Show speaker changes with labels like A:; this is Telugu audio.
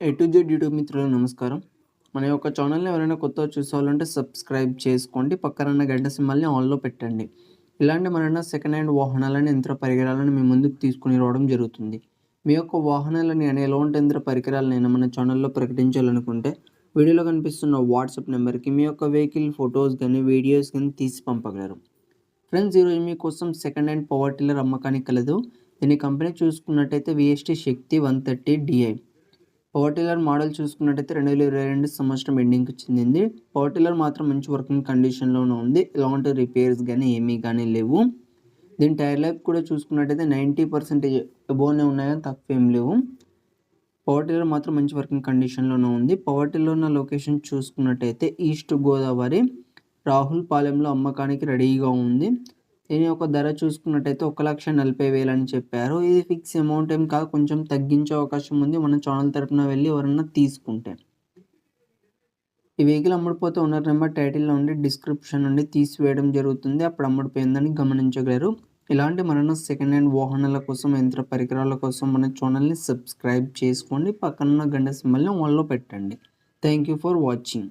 A: ఏ టు జెడ్ యూట్యూబ్ మిత్రులకు నమస్కారం. మన యొక్క ఛానల్ని ఎవరైనా కొత్తగా చూసుకోవాలంటే సబ్స్క్రైబ్ చేసుకోండి. పక్కన గంట సింబల్ని ఆన్లో పెట్టండి. ఇలాంటి మన సెకండ్ హ్యాండ్ వాహనాలను యంత్ర పరికరాలను మీ ముందుకు తీసుకుని రావడం జరుగుతుంది. మీ యొక్క వాహనాలని అనే ఎలాంటి యంత్ర పరికరాలనైనా మన ఛానల్లో ప్రకటించాలనుకుంటే వీడియోలో కనిపిస్తున్న వాట్సాప్ నెంబర్కి మీ యొక్క వెహికల్ ఫొటోస్ కానీ వీడియోస్ కానీ తీసి పంపగలరు. ఫ్రెండ్స్ ఈరోజు మీకోసం సెకండ్ హ్యాండ్ పవర్ టిల్లర్ అమ్మకానికి కలదు. దీని కంపెనీ చూసుకున్నట్టయితే VST Shakti one thirty DI power tiller model చూసుకున్నట్టయితే రెండు వేల ఇరవై రెండు సంవత్సరం ఎండింగ్కి చెందింది పవర్ టిల్లర్ మాత్రం మంచి వర్కింగ్ కండిషన్లోనే ఉంది. ఎలాంటి రిపేర్స్ కానీ ఏమీ కానీ లేవు. దీని టైర్ లైఫ్ కూడా చూసుకున్నట్టయితే నైంటీ పర్సెంటేజ్ అబోనే ఉన్నాయి కానీ తక్కువ ఏం లేవు. పవర్ టిల్లర్ మాత్రం మంచి వర్కింగ్ కండిషన్లోనే ఉంది. పవర్ టిల్లర్ ఉన్న లొకేషన్ చూసుకున్నట్టయితే ఈస్ట్ గోదావరి రాహుల్ పాలెంలో అమ్మకానికి రెడీగా ఉంది. దీని యొక్క ధర చూసుకున్నట్టయితే ఒక లక్ష నలభై వేలు అని చెప్పారు. ఇది ఫిక్స్ అమౌంట్ ఏం కాదు కొంచెం తగ్గించే అవకాశం ఉంది. మన ఛానల్ తరపున వెళ్ళి ఎవరన్నా తీసుకుంటే. ఈ వెహికల్ అమ్ముడిపోతే ఓనర్ నెంబర్ టైటిల్లో ఉండి డిస్క్రిప్షన్ నుండి తీసివేయడం జరుగుతుంది. అప్పుడు అమ్ముడిపోయిందని గమనించగలరు. ఇలాంటి మన సెకండ్ హ్యాండ్ వాహనాల కోసం యంత్ర పరికరాల కోసం మన ఛానల్ని సబ్స్క్రైబ్ చేసుకోండి. పక్కన గంట సింబల్ని ఆన్లో పెట్టండి. Thank you for watching.